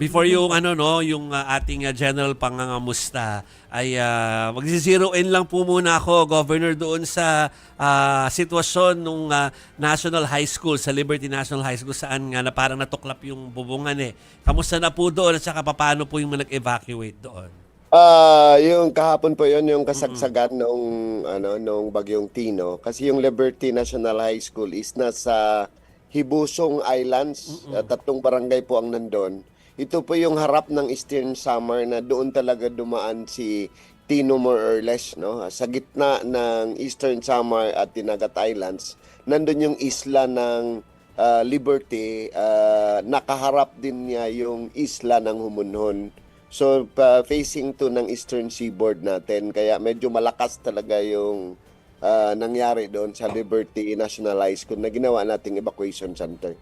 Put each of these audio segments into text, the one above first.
Before yung ano no, yung ah, ating ah, general pangangamusta ay uh, magzi-zero in lang po muna ako governor doon sa ah, sitwasyon nung ah, National High School sa Liberty National High School saan nga na parang natuklap yung bubungan eh. Kamusta na po doon at saka paano po yung nag-evacuate doon? Ah, yung kahapon po 'yon yung kasagsagan nung ano nung bagyong Tino kasi yung Liberty National High School is nasa Hibusong Islands, ah, tatlong barangay po ang nandun. Ito po yung harap ng Eastern Summer na doon talaga dumaan si Tino more or less no sa gitna ng Eastern Summer at Tinagat Islands. Nandun yung isla ng ah, Liberty, ah, nakaharap din niya yung isla ng Humunhon. So, pa, facing to ng eastern seaboard natin. Kaya medyo malakas talaga yung ah, nangyari doon sa Liberty National High School na ginawa nating evacuation center.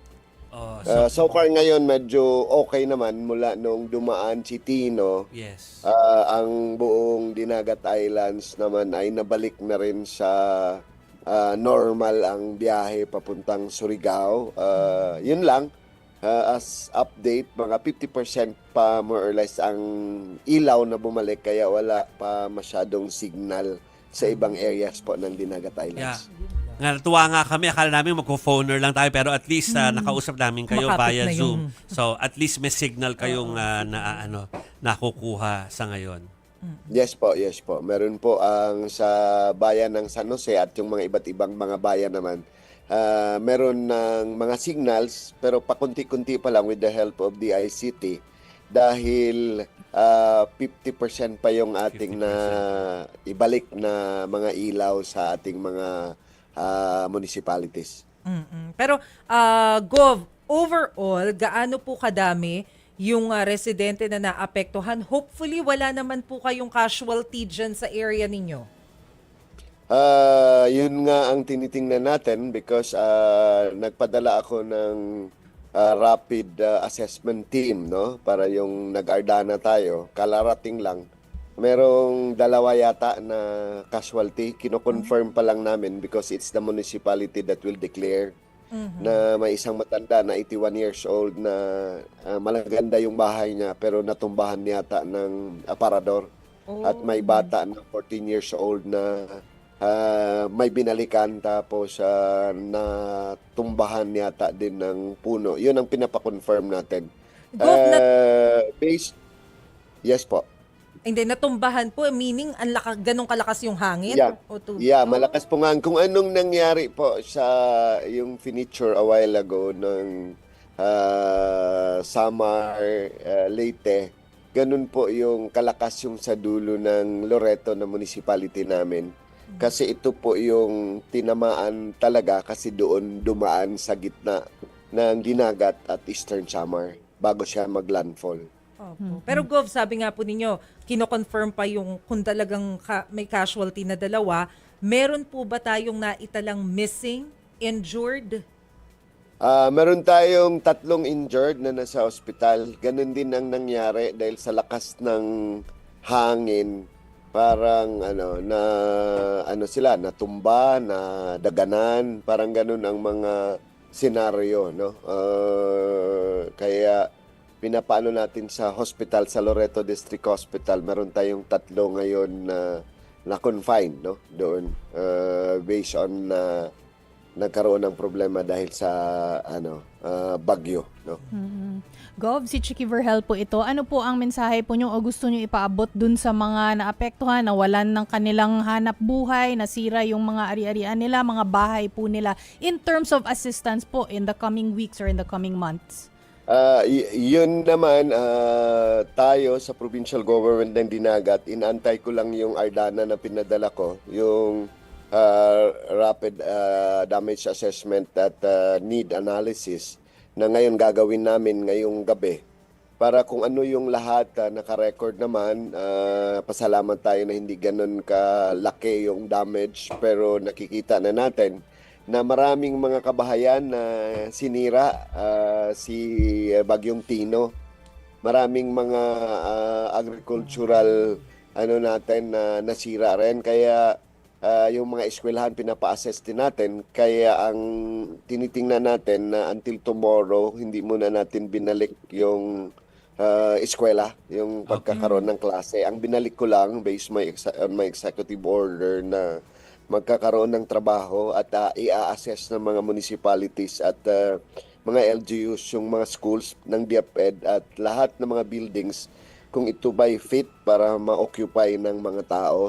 Oh, so, Ah, so far ngayon, medyo okay naman mula nung dumaan si Tino. yes. Ah, ang buong Dinagat Islands naman ay nabalik na rin sa ah, normal ang biyahe papuntang Surigao. Ah, yun lang. Ah, as update, mga 50% pa more or less ang ilaw na bumalik kaya wala pa masyadong signal sa ibang areas po ng Dinagat Yeah. Nga, natuwa nga kami. Akala namin magpo-phoner lang tayo pero at least ah, nakausap namin kayo Kumakapit via na Zoom. So at least may signal kayong ah, na ano nakukuha sa ngayon. Yes po, yes po. Meron po ang sa bayan ng San Jose at yung mga iba't ibang mga bayan naman. ah, meron ng mga signals pero pakunti-kunti pa lang with the help of the ICT dahil ah, 50% pa yung ating na ibalik na mga ilaw sa ating mga ah, municipalities. Mm-mm. Pero, ah, Gov, overall, gaano po kadami yung ah, residente na naapektuhan? Hopefully, wala naman po kayong casualty dyan sa area ninyo. Ah, yun nga ang tinitingnan natin because ah, nagpadala ako ng ah, rapid ah, assessment team no para yung nag-ardana tayo kalarating lang merong dalawa yata na casualty kino-confirm pa lang namin because it's the municipality that will declare na may isang matanda na 81 years old na ah, malaganda yung bahay niya pero natumbahan yata ng aparador at may bata na 14 years old na ah, may binalikan tapos ah, natumbahan yata din ng puno. Yun ang pinapakonfirm natin. Na- Ah, based Yes po. Hindi, natumbahan po, meaning ang laka, ganong kalakas yung hangin? Yeah. O tubig? Yeah, malakas po nga. Kung anong nangyari po sa yung finiture a while ago ng ah, Samar ah, Leyte, ganun po yung kalakas yung sa dulo ng Loreto na municipality namin. Kasi ito po yung tinamaan talaga kasi doon dumaan sa gitna ng Dinagat at Eastern Samar bago siya maglandfall. Opo. Pero Gov, sabi nga po ninyo, kino-confirm pa yung kung talagang ka- may casualty na dalawa, meron po ba tayong naitalang missing, injured? Ah, meron tayong tatlong injured na nasa ospital. Ganun din ang nangyari dahil sa lakas ng hangin. Parang ano na ano sila natumba, na daganan, parang ganun ang mga senaryo, no? Ah, kaya pinapaano natin sa hospital sa Loreto District Hospital. Meron tayong tatlo ngayon na na confined, no? Doon Ah, based on na nagkaroon ng problema dahil sa ano ah, bagyo no Gov, si Chicky Verhel po ito. Ano po ang mensahe po nyo o gusto nyo ipaabot dun sa mga naapektuhan, nawalan ng kanilang hanap buhay, nasira yung mga ari-arian nila, mga bahay po nila in terms of assistance po in the coming weeks or in the coming months? Y- yun naman ah, tayo sa provincial government ng Dinagat inantay ko lang yung Ardana na pinadala ko yung ah, rapid ah, damage assessment at ah, need analysis na ngayon gagawin namin ngayong gabi. Para kung ano yung lahat uh, naka-record naman, ah, pasalamat tayo na hindi ganun kalaki yung damage pero nakikita na natin na maraming mga kabahayan na sinira ah, si Bagyong Tino. Maraming mga ah, agricultural ano natin na nasira rin kaya ah, yung mga eskwelahan pinapa-assess din natin kaya ang tinitingnan natin na until tomorrow hindi muna natin binalik yung ah, eskwela, yung pagkakaroon ng klase. Ang binalik ko lang based my on my executive order na magkakaroon ng trabaho at uh, i-assess ng mga municipalities at uh, mga LGUs yung mga schools ng DepEd at lahat ng mga buildings kung ito ba'y fit para ma-occupy ng mga tao